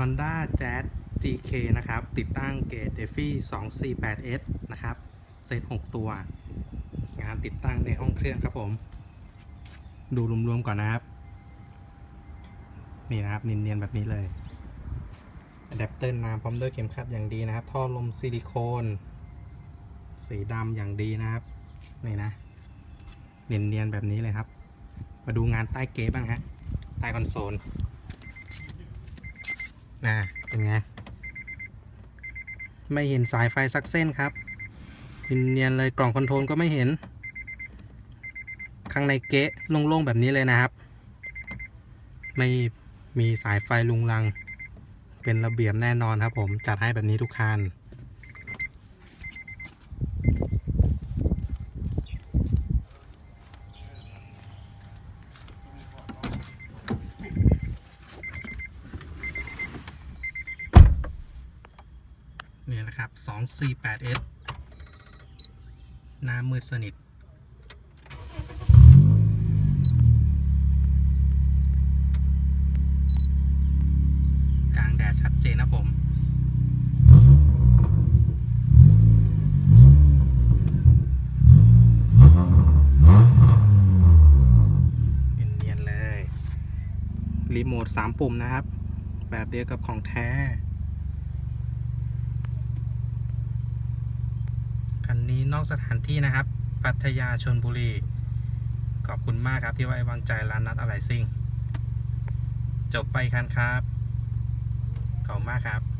Honda Jazz GK นะครับ ติดตั้งเกต DeFi 248S นะครับ เซต 6 ตัว งานติดตั้งในห้องเครื่องครับผม ดูรวมๆก่อนนะครับ นี่นะครับ เนียนๆแบบนี้เลยอะแดปเตอร์น้ำพร้อมด้วยเข็มขัดอย่างดีนะครับ ท่อลมซิลิโคน สีดำอย่างดีนะครับ นี่นะ เนียนๆแบบนี้เลยครับ มาดูงานใต้เกฟบ้างฮะ ใต้คอนโซล นะเป็นไง ไม่เห็นสายไฟสักเส้นครับเนียนๆเลยกล่องคอนโทรลก็ไม่เห็น ข้างในเกะโล่งๆแบบนี้เลยนะครับ ไม่มีสายไฟลุงลัง เป็นระเบียบแน่นอนครับผมจัดให้แบบนี้ทุกคัน นี่นะครับ 248S หน้ามืดสนิท กลางแดดชัดเจนนะผมเนียนเลยรีโมท 3 ปุ่มนะครับ แบบเดียวกับของแท้ คั นอกสถานที่นะครับ ปัทยาชนบุรี ขอบคุณมากครับที่ไว้วางใจร้านนัดอะไรซิ่ง จบไปคันครับ ขอบมากครับ